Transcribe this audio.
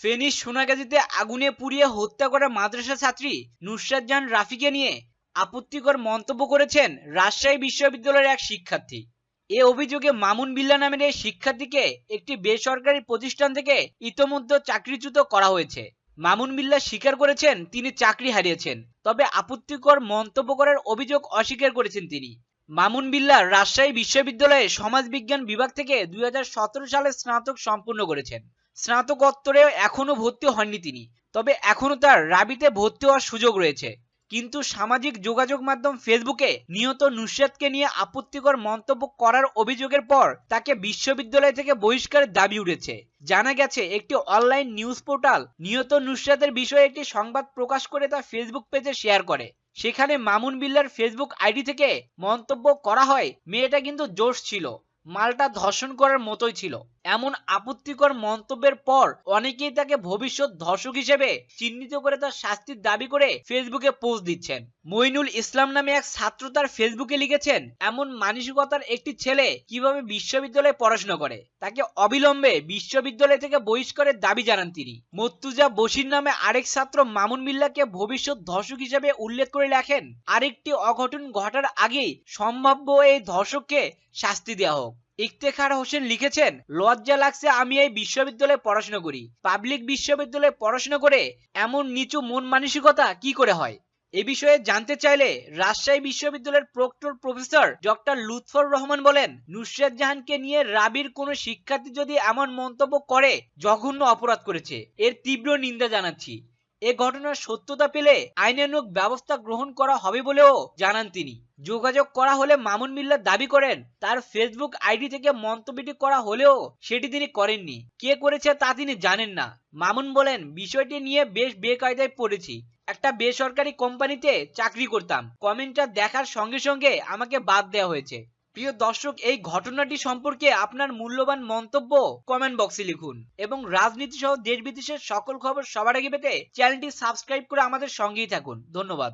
ফেনীর সোনাগাজীতে আগুনে পুড়িয়ে হত্যা করা মাদ্রাসা ছাত্রী নুসরাত জাহান রাফিকে নিয়ে আপত্তিকর মন্তব্য করেছেন রাজশাহী বিশ্ববিদ্যালয়ের এক শিক্ষার্থী। এ অভিযোগে মামুন বিল্লা নামের এই শিক্ষার্থীকে একটি বেসরকারি প্রতিষ্ঠান থেকে ইতোমধ্যে চাকরিচ্যুত করা হয়েছে। মামুন বিল্লা স্বীকার করেছেন, তিনি চাকরি হারিয়েছেন, তবে আপত্তিকর মন্তব্য করার অভিযোগ অস্বীকার করেছেন তিনি। মামুন বিল্লা রাজশাহী বিশ্ববিদ্যালয়ে সমাজবিজ্ঞান বিভাগ থেকে দুই হাজার সতেরো সালে স্নাতক সম্পূর্ণ করেছেন। স্নাতকোত্তরে এখনও ভর্তি হননি তিনি। তবে এখনও তার রাবিতে ভর্তি হওয়ার সুযোগ রয়েছে। কিন্তু সামাজিক যোগাযোগ মাধ্যম ফেসবুকে নিহত নুসরাতকে নিয়ে আপত্তিকর মন্তব্য করার অভিযোগের পর তাকে বিশ্ববিদ্যালয় থেকে বহিষ্কারের দাবি উঠেছে। জানা গেছে, একটি অনলাইন নিউজ পোর্টাল নিহত নুসরাতের বিষয়ে একটি সংবাদ প্রকাশ করে তা ফেসবুক পেজে শেয়ার করে। সেখানে মামুন বিল্লার ফেসবুক আইডি থেকে মন্তব্য করা হয়, মেয়েটা কিন্তু জোশ ছিল। মালটা ধর্ষণ করার মতোই ছিল। এমন আপত্তিকর মন্তব্যের পর অনেকেই তাকে ভবিষ্যৎ ধর্ষক হিসেবে চিহ্নিত করে তার শাস্তির দাবি করে ফেসবুকে পোস্ট দিচ্ছেন। মইনুল ইসলাম নামে এক ছাত্র তার ফেসবুকে লিখেছেন, এমন মানসিকতার একটি ছেলে কীভাবে বিশ্ববিদ্যালয়ে পড়াশোনা করে? তাকে অবিলম্বে বিশ্ববিদ্যালয় থেকে বহিষ্কারের দাবি জানান তিনি। মর্তুজা বসির নামে আরেক ছাত্র মামুন মিল্লাকে ভবিষ্যৎ ধর্ষক হিসেবে উল্লেখ করে লেখেন, আরেকটি অঘটন ঘটার আগেই সম্ভাব্য এই ধর্ষককে শাস্তি দেওয়া হোক। ইফতেখার হোসেন লিখেছেন, লজ্জা লাগছে আমি এই বিশ্ববিদ্যালয়ে পড়াশোনা করি। পাবলিক বিশ্ববিদ্যালয়ে পড়াশোনা করে এমন নিচু মন মানসিকতা কি করে হয়? এ বিষয়ে জানতে চাইলে রাজশাহী বিশ্ববিদ্যালয়ের proctor professor doctor Lutfar Rahman বলেন, নুসরাত জাহানকে নিয়ে রাবির কোনো শিক্ষার্থী যদি এমন মন্তব্য করে, জঘন্য অপরাধ করেছে। এর তীব্র নিন্দা জানাচ্ছি। এ ঘটনার সত্যতা পেলে আইনানুগ ব্যবস্থা গ্রহণ করা হবে বলেও জানান তিনি। যোগাযোগ করা হলে মামুন মিল্লা দাবি করেন, তার ফেসবুক আইডি থেকে মন্তব্যটি করা হলেও সেটি তিনি করেননি। কে করেছে তা তিনি জানেন না। মামুন বলেন, বিষয়টি নিয়ে বেশ বেকায়দায় পড়েছি। একটা বেসরকারি কোম্পানিতে চাকরি করতাম। কমেন্টটা দেখার সঙ্গে সঙ্গে আমাকে বাদ দেওয়া হয়েছে। প্রিয় দর্শক, এই ঘটনাটি সম্পর্কে আপনার মূল্যবান মন্তব্য কমেন্ট বক্সে লিখুন এবং রাজনীতি সহ দেশ বিদেশের সকল খবর সবার আগে পেতে চ্যানেলটি সাবস্ক্রাইব করে আমাদের সঙ্গেই থাকুন। ধন্যবাদ।